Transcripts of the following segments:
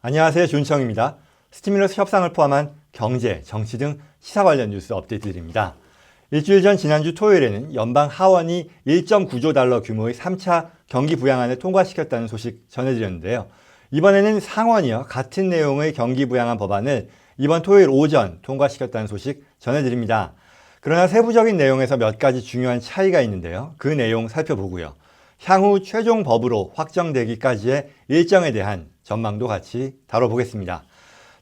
안녕하세요. 준청입니다. 스티뮬러스 협상을 포함한 경제, 정치 등 시사 관련 뉴스 업데이트 드립니다. 일주일 전 지난주 토요일에는 연방 하원이 1.9조 달러 규모의 3차 경기 부양안을 통과시켰다는 소식 전해드렸는데요. 이번에는 상원이요. 같은 내용의 경기 부양안 법안을 이번 토요일 오전 통과시켰다는 소식 전해드립니다. 그러나 세부적인 내용에서 몇 가지 중요한 차이가 있는데요. 그 내용 살펴보고요. 향후 최종 법으로 확정되기까지의 일정에 대한 전망도 같이 다뤄보겠습니다.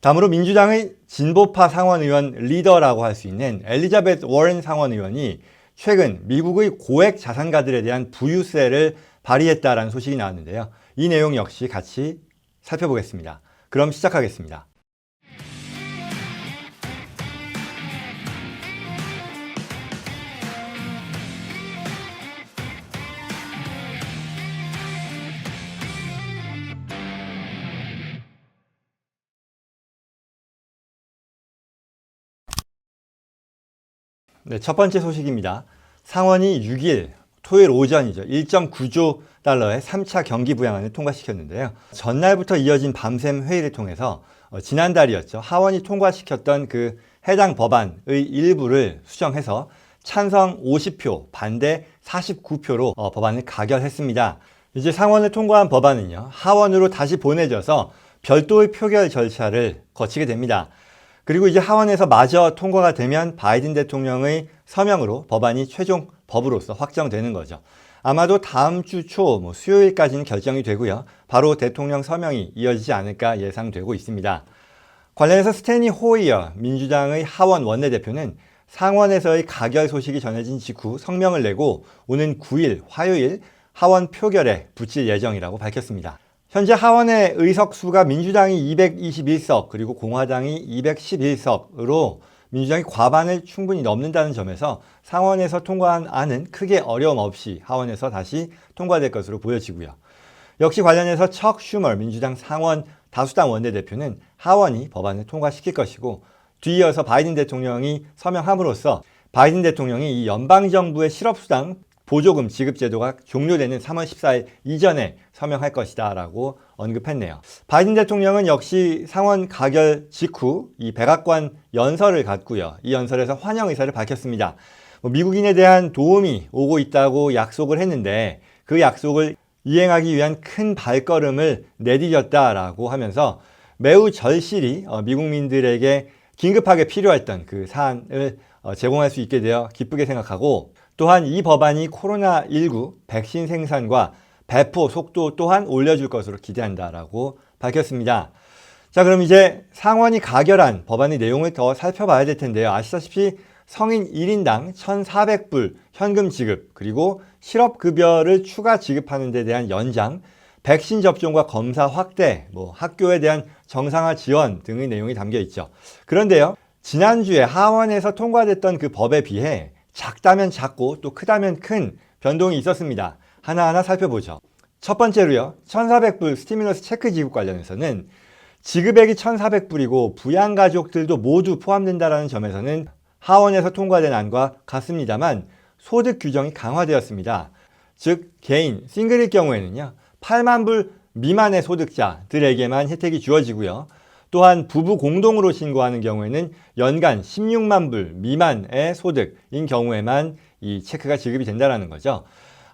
다음으로 민주당의 진보파 상원의원 리더라고 할 수 있는 엘리자베스 워렌 상원의원이 최근 미국의 고액 자산가들에 대한 부유세를 발의했다라는 소식이 나왔는데요. 이 내용 역시 같이 살펴보겠습니다. 그럼 시작하겠습니다. 네, 첫 번째 소식입니다. 상원이 6일 토요일 오전이죠. 1.9조 달러의 3차 경기 부양안을 통과시켰는데요. 전날부터 이어진 밤샘 회의를 통해서 어, 지난달이었죠. 하원이 통과시켰던 그 해당 법안의 일부를 수정해서 찬성 50표, 반대 49표로 어, 법안을 가결했습니다. 이제 상원을 통과한 법안은요. 하원으로 다시 보내져서 별도의 표결 절차를 거치게 됩니다. 그리고 이제 하원에서 마저 통과가 되면 바이든 대통령의 서명으로 법안이 최종 법으로서 확정되는 거죠. 아마도 다음 주 초 뭐 수요일까지는 결정이 되고요. 바로 대통령 서명이 이어지지 않을까 예상되고 있습니다. 관련해서 스테니 호이어 민주당의 하원 원내대표는 상원에서의 가결 소식이 전해진 직후 성명을 내고 오는 9일 화요일 하원 표결에 붙일 예정이라고 밝혔습니다. 현재 하원의 의석 수가 민주당이 221석 그리고 공화당이 211석으로 민주당이 과반을 충분히 넘는다는 점에서 상원에서 통과한 안은 크게 어려움 없이 하원에서 다시 통과될 것으로 보여지고요. 역시 관련해서 척 슈머 민주당 상원 다수당 원내대표는 하원이 법안을 통과시킬 것이고 뒤이어서 바이든 대통령이 서명함으로써 바이든 대통령이 이 연방정부의 실업수당 보조금 지급 제도가 종료되는 3월 14일 이전에 서명할 것이다 라고 언급했네요. 바이든 대통령은 역시 상원 가결 직후 이 백악관 연설을 갖고요. 이 연설에서 환영 의사를 밝혔습니다. 뭐 미국인에 대한 도움이 오고 있다고 약속을 했는데 그 약속을 이행하기 위한 큰 발걸음을 내디뎠다라고 하면서 매우 절실히 어, 미국민들에게 긴급하게 필요했던 그 사안을 어, 제공할 수 있게 되어 기쁘게 생각하고 또한 이 법안이 코로나19 백신 생산과 배포 속도 또한 올려줄 것으로 기대한다라고 밝혔습니다. 자, 그럼 이제 상원이 가결한 법안의 내용을 더 살펴봐야 될 텐데요. 아시다시피 성인 1인당 1,400불 현금 지급, 그리고 실업급여를 추가 지급하는 데 대한 연장, 백신 접종과 검사 확대, 뭐 학교에 대한 정상화 지원 등의 내용이 담겨 있죠. 그런데요, 지난주에 하원에서 통과됐던 그 법에 비해 작다면 작고 또 크다면 큰 변동이 있었습니다. 하나하나 살펴보죠. 첫 번째로요. 1,400불 스티뮬러스 체크 지급 관련해서는 지급액이 1,400불이고 부양 가족들도 모두 포함된다는 점에서는 하원에서 통과된 안과 같습니다만 소득 규정이 강화되었습니다. 즉 개인 싱글일 경우에는요. 8만 불 미만의 소득자들에게만 혜택이 주어지고요. 또한 부부 공동으로 신고하는 경우에는 연간 16만 불 미만의 소득인 경우에만 이 체크가 지급이 된다는 거죠.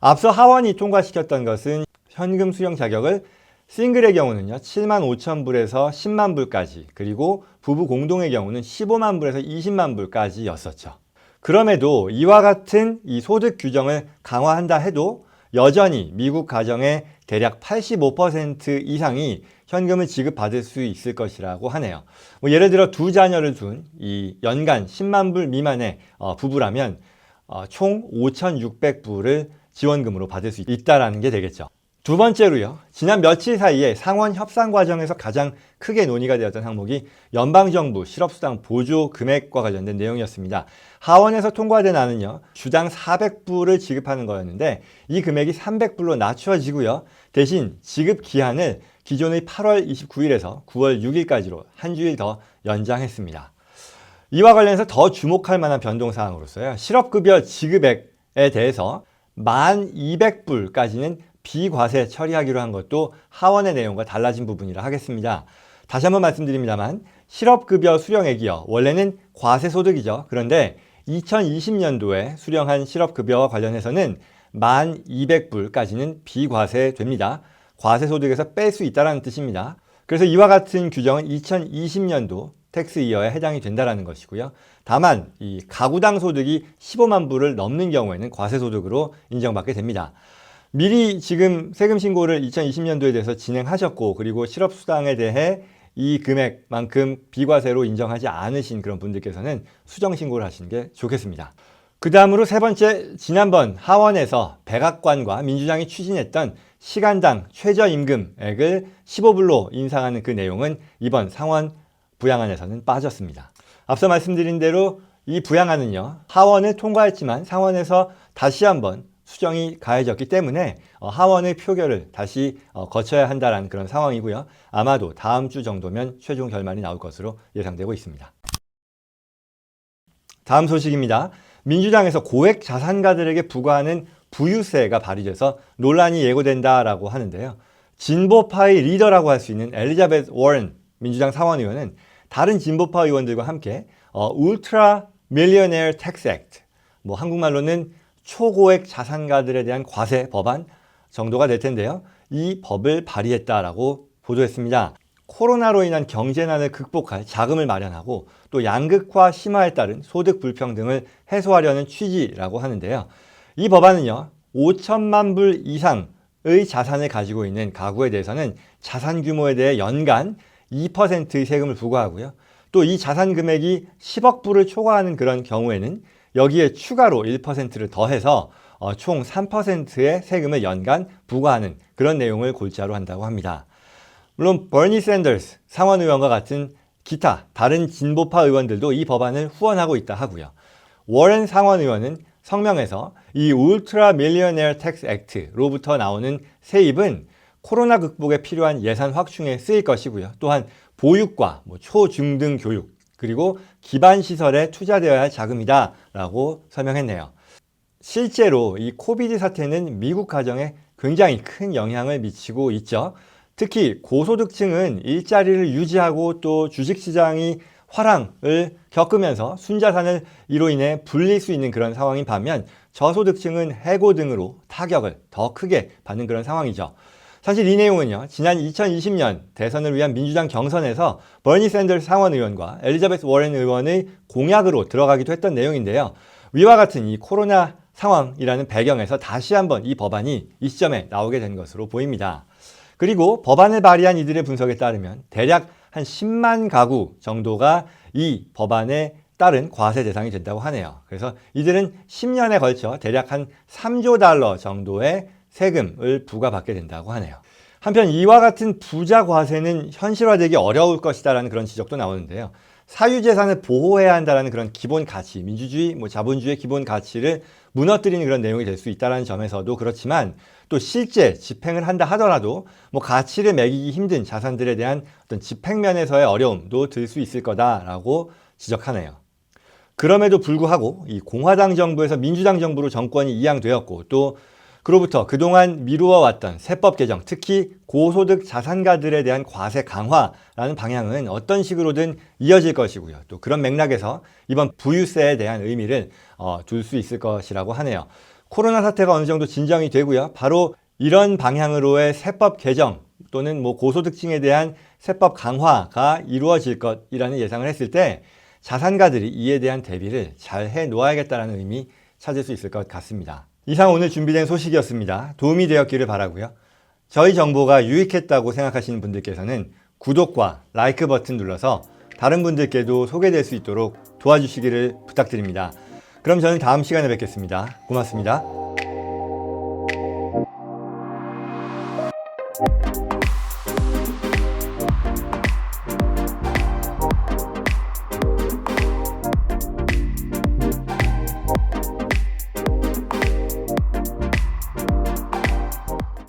앞서 하원이 통과시켰던 것은 현금 수령 자격을 싱글의 경우는요, 7만 5천 불에서 10만 불까지, 그리고 부부 공동의 경우는 15만 불에서 20만 불까지였었죠. 그럼에도 이와 같은 이 소득 규정을 강화한다 해도 여전히 미국 가정의 대략 85% 이상이 현금을 지급받을 수 있을 것이라고 하네요. 뭐 예를 들어 두 자녀를 둔 이 연간 10만 불 미만의 어, 부부라면 어, 총 5,600불을 지원금으로 받을 수 있다라는 게 되겠죠. 두 번째로요. 지난 며칠 사이에 상원 협상 과정에서 가장 크게 논의가 되었던 항목이 연방정부 실업수당 보조 금액과 관련된 내용이었습니다. 하원에서 통과된 안은요. 주당 400불을 지급하는 거였는데 이 금액이 300불로 낮춰지고요. 대신 지급 기한을 기존의 8월 29일에서 9월 6일까지로 한 주일 더 연장했습니다. 이와 관련해서 더 주목할 만한 변동사항으로서요. 실업급여 지급액에 대해서 1,200불까지는 비과세 처리하기로 한 것도 하원의 내용과 달라진 부분이라 하겠습니다. 다시 한번 말씀드립니다만 실업급여 수령액이요. 원래는 과세소득이죠. 그런데 2020년도에 수령한 실업급여와 관련해서는 만 200불까지는 비과세됩니다. 과세 소득에서 뺄 수 있다는 뜻입니다. 그래서 이와 같은 규정은 2020년도 텍스 이어에 해당이 된다는 것이고요. 다만 이 가구당 소득이 15만 불을 넘는 경우에는 과세 소득으로 인정받게 됩니다. 미리 지금 세금 신고를 2020년도에 대해서 진행하셨고 그리고 실업 수당에 대해 이 금액만큼 비과세로 인정하지 않으신 그런 분들께서는 수정 신고를 하시는 게 좋겠습니다. 그 다음으로 세 번째, 지난번 하원에서 백악관과 민주당이 추진했던 시간당 최저임금액을 15불로 인상하는 그 내용은 이번 상원 부양안에서는 빠졌습니다. 앞서 말씀드린 대로 이 부양안은요, 하원을 통과했지만 상원에서 다시 한번 수정이 가해졌기 때문에 어, 하원의 표결을 다시 어, 거쳐야 한다는 그런 상황이고요. 아마도 다음 주 정도면 최종 결말이 나올 것으로 예상되고 있습니다. 다음 소식입니다. 민주당에서 고액 자산가들에게 부과하는 부유세가 발의돼서 논란이 예고된다라고 하는데요. 진보파의 리더라고 할 수 있는 엘리자베스 워런 민주당 상원의원은 다른 진보파 의원들과 함께 어, 울트라 밀리어네어 텍스 액트 뭐 한국말로는 초고액 자산가들에 대한 과세 법안 정도가 될 텐데요. 이 법을 발의했다라고 보도했습니다. 코로나로 인한 경제난을 극복할 자금을 마련하고 또 양극화 심화에 따른 소득 불평등을 해소하려는 취지라고 하는데요. 이 법안은요, 5천만 불 이상의 자산을 가지고 있는 가구에 대해서는 자산 규모에 대해 연간 2%의 세금을 부과하고요. 또 이 자산 금액이 10억 불을 초과하는 그런 경우에는 여기에 추가로 1%를 더해서 어, 총 3%의 세금을 연간 부과하는 그런 내용을 골자로 한다고 합니다. 물론 버니 샌더스 상원 의원과 같은 기타 다른 진보파 의원들도 이 법안을 후원하고 있다 하고요. 워렌 상원 의원은 성명에서 이 울트라 밀리어네어 텍스 액트로부터 나오는 세입은 코로나 극복에 필요한 예산 확충에 쓰일 것이고요. 또한 보육과 뭐 초중등 교육 그리고 기반 시설에 투자되어야 할 자금이다라고 설명했네요. 실제로 이 코비드 사태는 미국 가정에 굉장히 큰 영향을 미치고 있죠. 특히 고소득층은 일자리를 유지하고 또 주식시장이 화랑을 겪으면서 순자산을 이로 인해 불릴 수 있는 그런 상황인 반면 저소득층은 해고 등으로 타격을 더 크게 받는 그런 상황이죠. 사실 이 내용은요, 지난 2020년 대선을 위한 민주당 경선에서 버니 샌더스 상원 의원과 엘리자베스 워렌 의원의 공약으로 들어가기도 했던 내용인데요. 위와 같은 이 코로나 상황이라는 배경에서 다시 한번 이 법안이 이 시점에 나오게 된 것으로 보입니다. 그리고 법안을 발의한 이들의 분석에 따르면 대략 한 10만 가구 정도가 이 법안에 따른 과세 대상이 된다고 하네요. 그래서 이들은 10년에 걸쳐 대략 한 3조 달러 정도의 세금을 부과받게 된다고 하네요. 한편 이와 같은 부자 과세는 현실화되기 어려울 것이다라는 그런 지적도 나오는데요. 사유재산을 보호해야 한다는 그런 기본 가치, 민주주의, 뭐 자본주의의 기본 가치를 무너뜨리는 그런 내용이 될 수 있다는 점에서도 그렇지만 또 실제 집행을 한다 하더라도 뭐 가치를 매기기 힘든 자산들에 대한 어떤 집행면에서의 어려움도 들 수 있을 거다라고 지적하네요. 그럼에도 불구하고 이 공화당 정부에서 민주당 정부로 정권이 이양되었고 또 그로부터 그동안 미루어 왔던 세법 개정, 특히 고소득 자산가들에 대한 과세 강화라는 방향은 어떤 식으로든 이어질 것이고요. 또 그런 맥락에서 이번 부유세에 대한 의미를 어, 둘수 있을 것이라고 하네요. 코로나 사태가 어느 정도 진정이 되고요. 바로 이런 방향으로의 세법 개정 또는 뭐 고소득층에 대한 세법 강화가 이루어질 것이라는 예상을 했을 때 자산가들이 이에 대한 대비를 잘 해 놓아야겠다는 의미 찾을 수 있을 것 같습니다. 이상 오늘 준비된 소식이었습니다. 도움이 되었기를 바라고요. 저희 정보가 유익했다고 생각하시는 분들께서는 구독과 라이크 버튼 눌러서 다른 분들께도 소개될 수 있도록 도와주시기를 부탁드립니다. 그럼 저는 다음 시간에 뵙겠습니다. 고맙습니다.